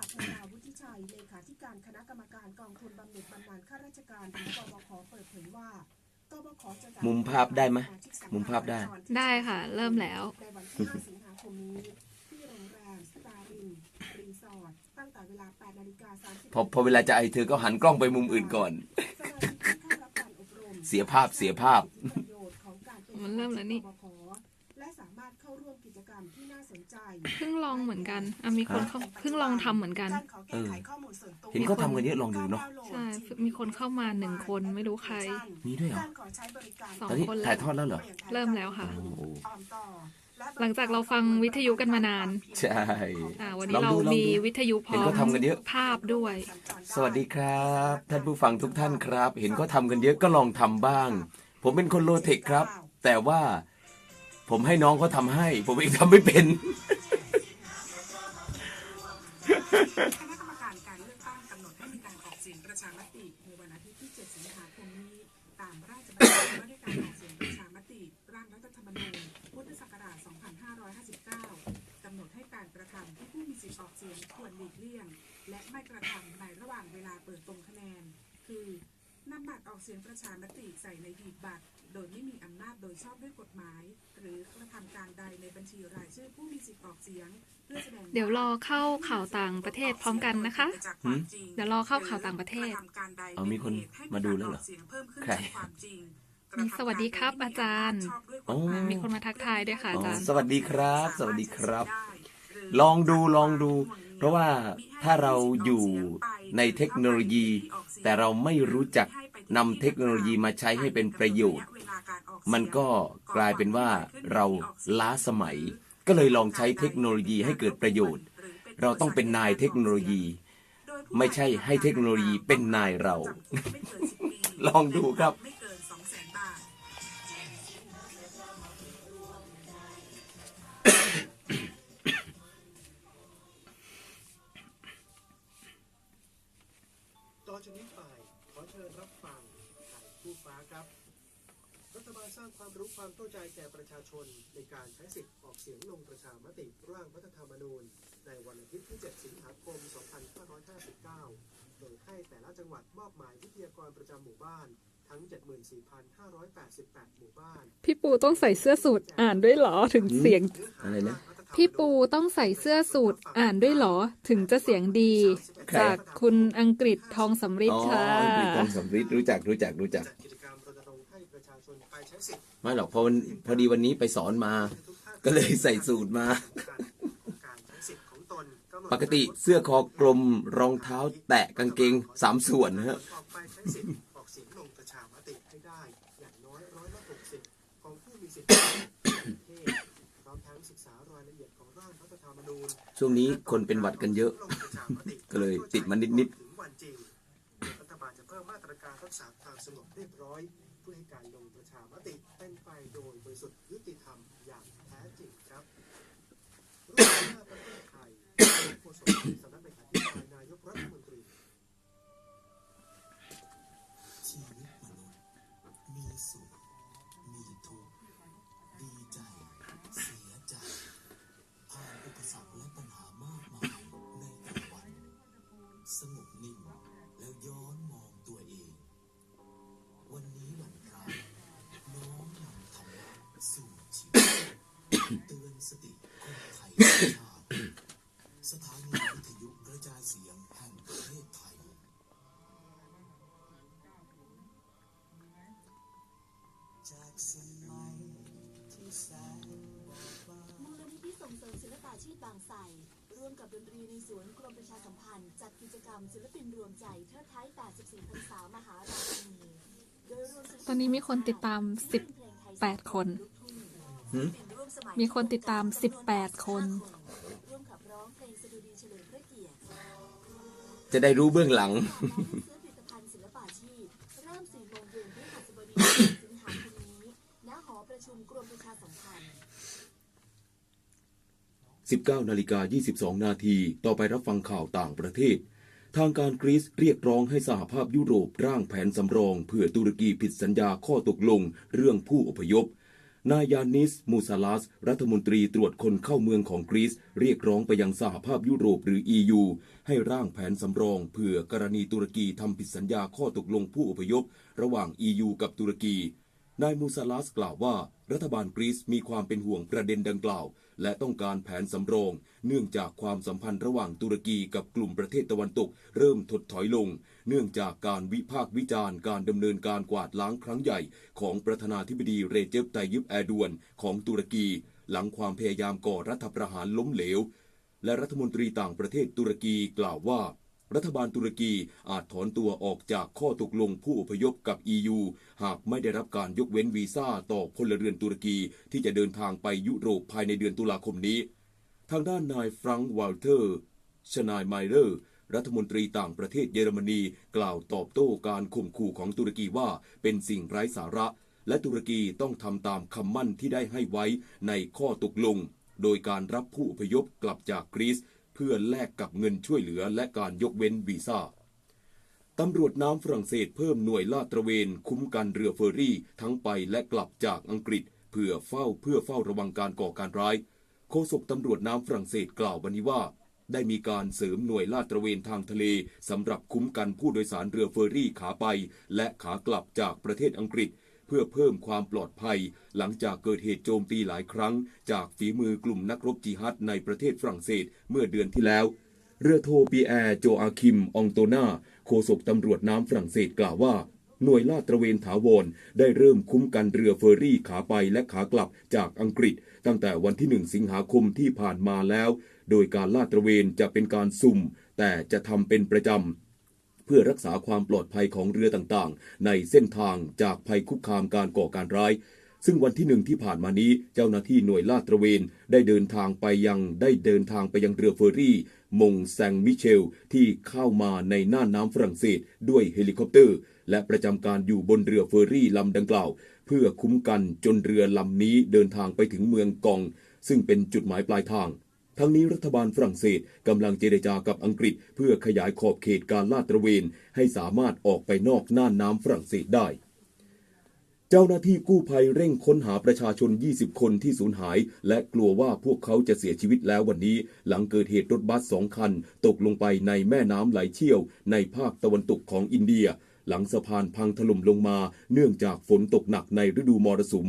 ลักดิ์นาราวุฒิชัย เลขาธิการคณะกรรมการกองทุนบำเหน็จบำนาญข้าราชการหรือกบขเปิดเผยว่ากบขจะจัดมุมภาพได้ไหมมุมภาพได้ ได้ค่ะ เริ่มแล้วในวันที่5สิงหาคมนี้ที่โรงแรมสตาร์รินรีสอร์ทตั้งแต่เวลา8นาฬิกา30พอพอเวลาจะไอเธอก็หันกล้องไปมุมอื่นก่อนสมาชิกที่เข้ารับการอบรมเสียภาพเสียภาพประโยชน์ของการเป็นมันเริ่มแล้วนี่ เข้าร่วมกิจกรรมที่น่าสนใจเพิ่งลองเหมือนกันอะมีคนเข้าเพิ่งลองทำเหมือนกันการขอแก้ไขข้อมูลส่วนตัวเห็นเขาทำกันเยอะลองดูเนาะใช่มีคนเข้ามาหนึ่งคนไม่รู้ใครมีด้วยเหรอการขอใช้บริการสองตอนนี้คนแล้วถ่ายทอดแล้วเหรอเริ่มแล้วค่ะโอ้โหออมต่อและหลังจากเราฟังวิทยุกันมานาน ใช่อ่าวันนี้ลองเราดูลองดูมีวิทยุพร้เห็อนมเขาทำกันเยอะภาพด้วย สวัสดีครับ ท่านผู้ฟังทุกท่านครับ เห็นเขาทำกันเยอะก็ลองทำบ้าง ผมเป็นคนโลเทคครับ แต่ว่า ผมให้น้องเขาทำให้ ผมเองทำไม่เป็น คณะกรรมการการเลือกตั้งกำหนดให้มีการออกเสียงประชามติในวันอาทิตย์ที่ 7 สิงหาคมนี้ ตามราชบัญญัติว่าด้วยการออกเสียงประชามติร่างรัฐธรรมนูญพุทธศักราช 2559 กำหนดให้การกระทำที่ผู้มีสิทธิออกเสียงควรหลีกเลี่ยง และไม่กระทำในระหว่างเวลาเปิดลงคะแนน คือ นำบัตรออกเสียงประชามติใส่ในหีบบัตร โดยไม่มีอำนาจโดยชอบด้วยกฎหมาย หรือกระทำการใดในบัญชีรายชื่อผู้มีสิทธิออกเสียง เพื่อแสดงเดี๋ยวรอเข้าข่าวต่างประเทศพร้อมกันนะคะหืมเดี๋ยวรอเข้าข่าวต่างประเทศเอามีคนมาดูแล้วเหรอใครมีสวัสดีครับอาจารย์โอ้มีคนมาทักทายด้วยค่ะอ๋อาอจารย์ สวัสดีครับ สวัสดีครับ ลองดูลองดู เพราะว่าถ้าเราอยู่ในเทคโนโลยี แต่เราไม่รู้จัก นำเทคโนโลยีมาใช้ให้เป็นประโยชน์ มันก็กลายเป็นว่าเราล้าสมัย ก็เลยลองใช้เทคโนโลยีให้เกิดประโยชน์ เราต้องเป็นนายเทคโนโลยี ไม่ใช่ให้เทคโนโลยีเป็นนายเรา ลองดูครับไม่เกิน200,000บ รัฐบาลสร้างความรู้ความเข้าใจแก่ประชาชน ในการใช้สิทธิ์ออกเสียงลงประชามติร่างรัฐธรรมนูญ ในวันอาทิตย์ที่ 7 สิงหาคม 2559 โดยให้แต่ละจังหวัดมอบหมายวิทยากรประจำหมู่บ้านทั้ง 74,588 หมู่บ้าน พี่ปูต้องใส่เสื้อสูทอ่านด้วยเหรอถึงเสียง อะไรนะ พี่ปูต้องใส่เสื้อสูทอ่านด้วยเหรอถึงจะเสียงดีใครจากคุณอังกฤษทองสำริดอ๋อค่ะพี่ต้องสำริดรู้จักรู้จักรู้จัก ไปใช้สิทธิ์ไม่หรอกพอวันพอดีวันนี้ไปสอนมา ก็เลยใส่สูตรมาการใช้สิทธิ์ของตนำหนดปกติเสื้อคอกลมรองเท้า แตะกางเกงสามส่วนนะฮะออกไปใช้สิทธิ์ออกเสียงลงประชามติให้ได้อย่างน้อยร้อยละหกสิบของผู้มีสิทธิ์ประเทศพร้อมทั้งศึกษารายละเอียดของร่างรัฐธรรมนูญช่วงนี้คนเป็นหวัดกันเยอะลงประชามติก็เลยติดมันนิดถึงวันจริงรัฐบาลจะเพิ่มมาตรการรักษาความสงบเรียบร้อยเพื่อให้การลงประชามติเป็นไปโดยบริสุทธิ์ยุติธรรมอย่างแท้จริงครับรัฐบาประเทศไทยโฆษกส สติคนไทยชาติสถานีวิทยุกระจายเสียงแห่งประเทศไทย จากสมัยที่แสนมูลนิธิส่งเสริมศิลปาชีพบางไทรร่วมกับดนตรีในสวนกรมประชาสัมพันธ์ จัดกิจกรรมศิลปินรวมใจเทิดท้าย 84พรรษามหาราชินีตอนนี้มีคนติดตาม 18 คน หืม มสยมีคนติดตาม 18 คนร่วมขับร้องเพลงสดุดีเฉลิมพระเกียรติจะได้รู้เบื้องหลังซื้อผลิตภัณฑ์ศิลปาชีพเริ่ม4โมงเย็นพฤหัสบดีที่สิงหาคมนี้ณหอประชุมกรมประชาสัมพันธ์19 นาฬิกา 22 นาที ต่อไปรับฟังข่าวต่างประเทศ ทางการกรีซเรียกร้องให้สหภาพยุโรปร่างแผนสำรอง เพื่อตุรกีผิดสัญญาข้อตกลงเรื่องผู้อพยพ นายานิส มูซาลัส รัฐมนตรีตรวจคนเข้าเมืองของกรีซเรียกร้องไปยังสหภาพยุโรปหรือ EU ให้ร่างแผนสำรองเผื่อกรณีตุรกีทำผิดสัญญาข้อตกลงผู้อพยพ ระหว่าง EU กับตุรกี นายมูซาลัสกล่าวว่า รัฐบาลกรีซมีความเป็นห่วงประเด็นดังกล่าว และต้องการแผนสำรอง เนื่องจากความสัมพันธ์ระหว่างตุรกีกับกลุ่มประเทศตะวันตก เริ่มถดถอยลง เนื่องจากการวิพากษ์วิจารณ์การดำเนินการกวาดล้างครั้งใหญ่ ของประธานาธิบดีเรเจปไตยิปแอดวนของตุรกี หลังความพยายามก่อรัฐประหารล้มเหลว และรัฐมนตรีต่างประเทศตุรกีกล่าวว่า รัฐบาลตุรกีอาจถอนตัวออกจากข้อตกลงผู้อพยพกับ EU หากไม่ได้รับการยกเว้นวีซ่าต่อพลเรือนตุรกีที่จะเดินทางไปยุโรปภายในเดือนตุลาคมนี้ ทางด้านนายฟรังก์วอลเทอร์ชนายไมเลอร์รัฐมนตรีต่างประเทศเยอรมนีกล่าวตอบโต้การข่มขู่ของตุรกีว่าเป็นสิ่งไร้สาระ และตุรกีต้องทำตามคำมั่นที่ได้ให้ไว้ในข้อตกลง โดยการรับผู้อพยพกลับจากกรีซ พื่อแลกกับเงินช่วยเหลือและการยกเว้นวีซ่าตำรวจน้ำฝรั่งเศสเพิ่มหน่วยลาดตระเวน คุ้มกันเรือเฟอร์รี่ทั้งไปและกลับจากอังกฤษ เพื่อเฝ้าเพื่อเฝ้าระวังการก่อการร้าย โฆษกตำรวจน้ำฝรั่งเศสกล่าววันนี้ว่า ได้มีการเสริมหน่วยลาดตระเวนทางทะเลสำหรับคุ้มกันผู้โดยสารเรือเฟอร์รี่ขาไป และขากลับจากประเทศอังกฤษ พื่อเพิ่มความปลอดภัย หลังจากเกิดเหตุโจมตีหลายครั้ง จากฝีมือกลุ่มนักรบจิฮัดในประเทศฝรั่งเศสเมื่อเดือนที่แล้ว เรือโทปีแอร์โจอาคิม องโตนาโฆษกตำรวจน้ำฝรั่งเศสกล่าวว่า หน่วยลาดตระเวนถาวรได้เริ่มคุ้มกันเรือเฟอร์รี่ขาไปและขากลับจากอังกฤษ ตั้งแต่วันที่ 1 สิงหาคมที่ผ่านมาแล้ว โดยการลาดตระเวนจะเป็นการสุ่ม แต่จะทำเป็นประจำ พื่อรักษาความปลอดภัยของเรือต่างๆ ในเส้นทางจากภัยคุกคามการก่อการร้าย ซึ่งวันที่หนึ่งที่ผ่านมานี้เจ้าหน้าที่หน่วยลาดตระเวนได้เดินทางไปยังได้เดินทางไปยังเรือเฟอร์รี่ มงแซงมิเชล ที่เข้ามาในน่านน้ำฝรั่งเศสด้วยเฮลิคอปเตอร์ และประจำการอยู่บนเรือเฟอร์รี่ลำดังกล่าว เพื่อคุ้มกันจนเรือลำนี้เดินทางไปถึงเมืองกอง ซึ่งเป็นจุดหมายปลายทาง ทั้งนี้รัฐบาลฝรั่งเศสกำลังเจรจากับอังกฤษ เพื่อขยายขอบเขตการลาดตระเวน ให้สามารถออกไปนอกน่านน้ำฝรั่งเศสได้ เจ้าหน้าที่กู้ภัยเร่งค้นหาประชาชน 20 คนที่สูญหาย และกลัวว่าพวกเขาจะเสียชีวิตแล้ววันนี้ หลังเกิดเหตุรถบัสสองคัน ตกลงไปในแม่น้ำไหลเชี่ยว ในภาคตะวันตกของอินเดีย หลังสะพานพังถล่มลงมา เนื่องจากฝนตกหนักในฤดูมรสุม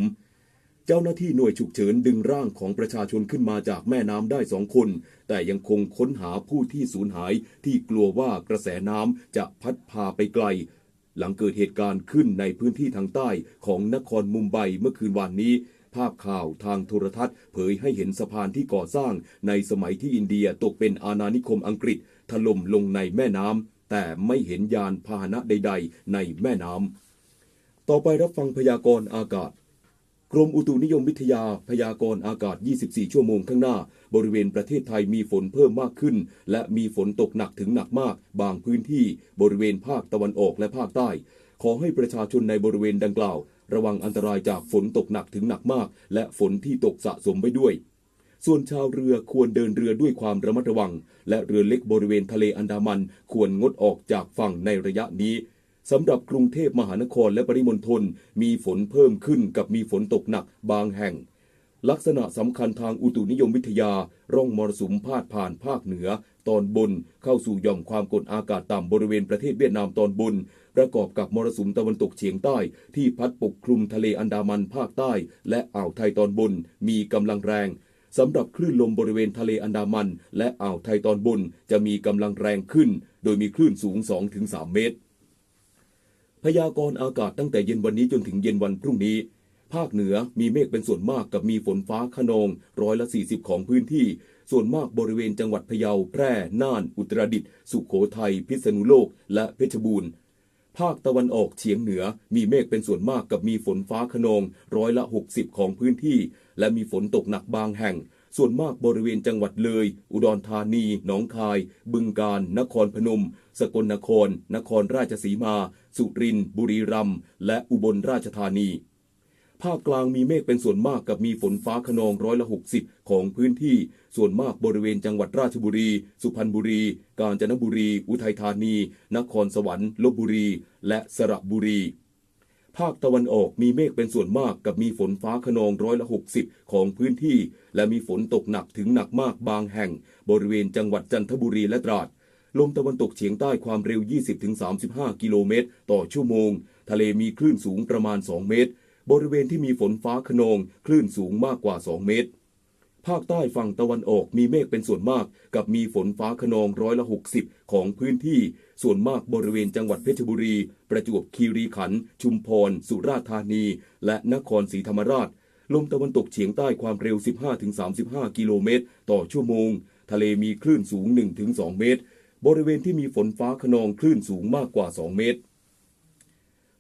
เจ้าหน้าที่หน่วยฉุกเฉินดึงร่างของประชาชนขึ้นมาจากแม่น้ำได้สองคน แต่ยังคงค้นหาผู้ที่สูญหายที่กลัวว่ากระแสน้ำจะพัดพาไปไกล หลังเกิดเหตุการณ์ขึ้นในพื้นที่ทางใต้ของนครมุมไบเมื่อคืนวานนี้ ภาพข่าวทางโทรทัศน์ เผยให้เห็นสะพานที่ก่อสร้างในสมัยที่อินเดียตกเป็นอาณานิคมอังกฤษถล่มลงในแม่น้ำแต่ไม่เห็นยานพาหนะใด ๆ ในแม่น้ำต่อไปรับฟังพยากรณ์อากาศ กรมอุตุนิยมวิทยาพยากรณ์อากาศ 24 ชั่วโมงข้างหน้า บริเวณประเทศไทยมีฝนเพิ่มมากขึ้น และมีฝนตกหนักถึงหนักมาก บางพื้นที่บริเวณภาคตะวันออกและภาคใต้ ขอให้ประชาชนในบริเวณดังกล่าว ระวังอันตรายจากฝนตกหนักถึงหนักมาก และฝนที่ตกสะสมไปด้วย ส่วนชาวเรือควรเดินเรือด้วยความระมัดระวัง และเรือเล็กบริเวณทะเลอันดามันควรงดออกจากฝั่งในระยะนี้ สำหรับกรุงเทพมหานครและปริมณฑลมีฝนเพิ่มขึ้นกับมีฝนตกหนักบางแห่ง ลักษณะสำคัญทางอุตุนิยมวิทยา ร่องมรสุมพาดผ่านภาคเหนือ ตอนบนเข้าสู่ย่อมความกดอากาศต่ำบริเวณประเทศเวียดนามตอนบน ประกอบกับมรสุมตะวันตกเฉียงใต้ ที่พัดปกคลุมทะเลอันดามันภาคใต้ และอ่าวไทยตอนบน มีกำลังแรงสำหรับคลื่นลมบริเวณทะเลอันดามัน และอ่าวไทยตอนบนจะมีกำลังแรงขึ้น โดยมีคลื่นสูง 2-3 เมตร พยากรณ์อากาศตั้งแต่เย็นวันนี้จนถึงเย็นวันพรุ่งนี้ ภาคเหนือมีเมฆเป็นส่วนมากกับมีฝนฟ้าขนองร้อยละ 40 ของพื้นที่ ส่วนมากบริเวณจังหวัดพะเยาแพร่ น่าน อุตรดิตถ์สุขโขทัย พิษณุโลก และเพชรบูรณ์ ภาคตะวันออกเฉียงเหนือมีเมฆเป็นส่วนมากกับมีฝนฟ้าขนองร้อยละ 60 ของพื้นที่ และมีฝนตกหนักบางแห่ง ส่วนมากบริเวณจังหวัดเลย อุดรธานี หนองคาย บึงกาฬ นครพนม สกลนคร นครราชสีมา สุรินทร์ บุรีรัมย์ และอุบลราชธานี ภาคกลางมีเมฆเป็นส่วนมากกับมีฝนฟ้าขนองร้อยละ 60 ของพื้นที่ ส่วนมากบริเวณจังหวัดราชบุรี สุพรรณบุรี กาญจนบุรี อุทัยธานี นครสวรรค์ ลบบุรี และสระบุรี ภาคตะวันออกมีเมฆเป็นส่วนมากกับมีฝนฟ้าขนองร้อยละ 60 ของพื้นที่ และมีฝนตกหนักถึงหนักมากบางแห่ง บริเวณจังหวัดจันทบุรีและตราด ลมตะวันตกเฉียงใต้ความเร็ว 20-35 กิโลเมตร ต่อชั่วโมง ทะเลมีคลื่นสูงประมาณ 2 เมตร บริเวณที่มีฝนฟ้าขนองคลื่นสูงมากกว่า 2 เมตร ภาคใต้ฝั่งตะวันออกมีเมฆเป็นส่วนมาก กับมีฝนฟ้าขนองร้อยละ 60 ของพื้นที่ ส่วนมากบริเวณจังหวัดเพชรบุรี ประจวบคีรีขันธ์ชุมพร สุราษฎร์ธานี และนครศรีธรรมราช ลมตะวันตกเฉียงใต้ความเร็ว 15-35 กิโลเมตร ต่อชั่วโมง ทะเลมีคลื่นสูง 1-2 เมตร บริเวณที่มีฝนฟ้าขนองคลื่นสูงมากกว่า 2 เมตร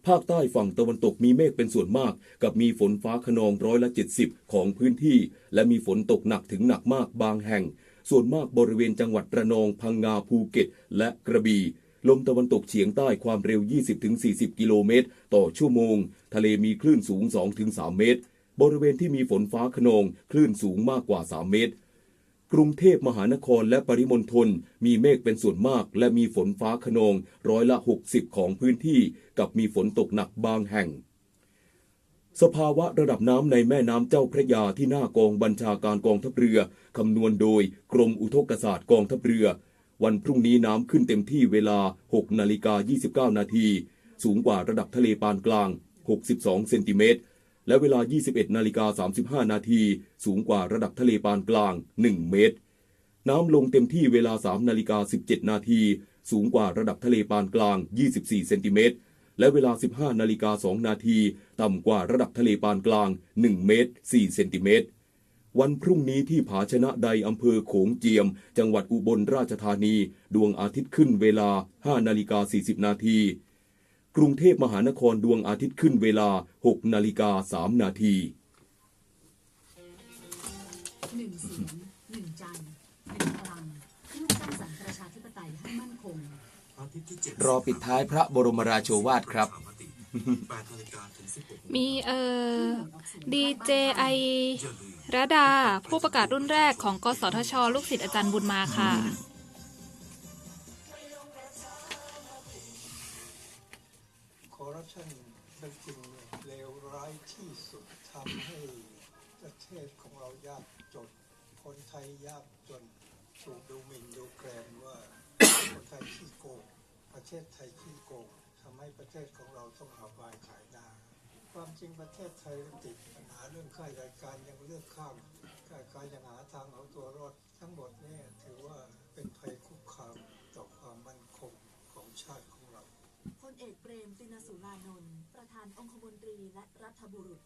ภาคใต้ฝั่งตะวันตกมีเมฆเป็นส่วนมาก กับมีฝนฟ้าขนองร้อยละ 70 ของพื้นที่ และมีฝนตกหนักถึงหนักมากบางแห่ง ส่วนมากบริเวณจังหวัดระนองพังงาภูเก็ต และกระบี่ลมตะวันตกเฉียงใต้ความเร็ว 20-40 กิโลเมตร ต่อชั่วโมง ทะเลมีคลื่นสูง 2-3 เมตร บริเวณที่มีฝนฟ้าขนองคลื่นสูงมากกว่า 3 เมตร กรุงเทพมหานครและปริมณฑลมีเมฆเป็นส่วนมาก และมีฝนฟ้าขนองร้อยละ 60 ของพื้นที่ กับมีฝนตกหนักบางแห่ง สภาวะระดับน้ำในแม่น้ำเจ้าพระยาที่หน้ากองบัญชาการกองทัพเรือคำนวณโดยกรมอุทกศาสตร์กองทัพเรือ วันพรุ่งนี้น้ำขึ้นเต็มที่เวลา 6 นาฬิกา 29 นาที สูงกว่าระดับทะเลปานกลาง 62 เซนติเมตร และเวลา 21 นาฬิกา 35 นาที สูงกว่าระดับทะเลปานกลาง 1 เมตร น้ำลงเต็มที่เวลา 3 นาฬิกา 17 นาที สูงกว่าระดับทะเลปานกลาง 24 เซนติเมตร และเวลา 15 นาฬิกา 2 นาที ต่ำกว่าระดับทะเลปานกลาง 1 เมตร 4 เซนติเมตร วันพรุ่งนี้ที่ผาชนะใดอำเภอโขงเจียม จังหวัดอุบลราชธานี ดวงอาทิตย์ขึ้นเวลา 5 นาฬิกา 40 นาที กรุงเทพมหานครดวงอาทิตย์ขึ้นเวลา 6 นาฬิกา 3 นาทีหนึ่งเสียงหนึ่งใจหนึ่งพลังร่วมสร้างสรรค์ประชาธิปไตยให้มั่นคงอาทิตย์ที่เจ็ดรอปิดท้ายพระบรมราโชวาทครับมติแปดนาฬิกาถึงสิบหกมีเอ่อดีเจไอระดา ผู้ประกาศรุ่นแรกของกสทช ลูกศิษย์อาจารย์บุญมาค่ะ รัปชันเป็นสิ่งเลวร้ายที่สุดทำให้ประเทศของเรายากจน คนไทยยากจนถูกดูหมิ่นดูแกลนว่า คนไทยขี้โกงประเทศไทยขี้โกงทำให้ประเทศของเราต้องเอาบายขายหน้าความจริงประเทศไทยติดปัญหาเรื่องค่ายรายการยังเลือกข้ามค่ายการยังหาทางเอาตัวรอดทั้งหมดนี่ถือว่าเป็นภัยคุกคามต่อความมั่นคงของชาติของเรา อกเปรมตินสุรานนท์ประธานองคมนตรีและรัฐบุรุษ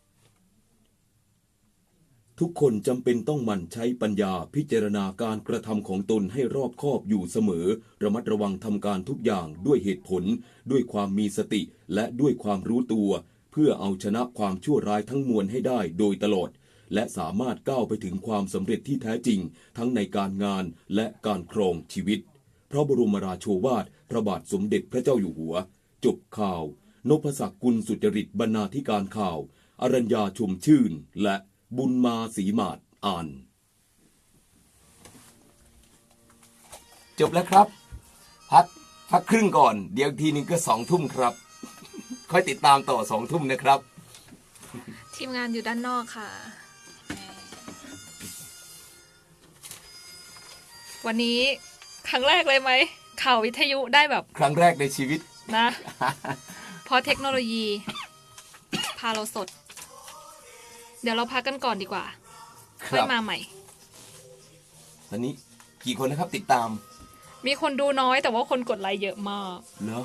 ทุกคนจำเป็นต้องหมั่นใช้ปัญญาพิจารณาการกระทำของตนให้รอบคอบอยู่เสมอ ระมัดระวังทำการทุกอย่างด้วยเหตุผล ด้วยความมีสติและด้วยความรู้ตัว เพื่อเอาชนะความชั่วร้ายทั้งมวลให้ได้โดยตลอด และสามารถก้าวไปถึงความสำเร็จที่แท้จริง ทั้งในการงานและการครองชีวิต พระบรมราโชวาทพระบาทสมเด็จพระเจ้าอยู่หัว จบข่าวนพศักดิ์กุลสุจริตบรรณาธิการข่าว อรัญญาชมชื่น และบุญมาศรีมาศอ่าน จบแล้วครับ พักพักครึ่งก่อน เดี๋ยวอีกทีหนึงก็สองทุ่มครับ ค่อยติดตามต่อสองทุ่มนะครับ ทีมงานอยู่ด้านนอกค่ะ วันนี้ครั้งแรกเลยไหมข่าววิทยุได้แบบ ครั้งแรกในชีวิต นะ เพราะเทคโนโลยีพาเราสด เดี๋ยวเราพักกันก่อนดีกว่าคค่อยรับมาใหม่ ตอนนี้กี่คนนะครับติดตามมีคนดูน้อยแต่ว่าคนกดไลค์เยอะมาก เหรอ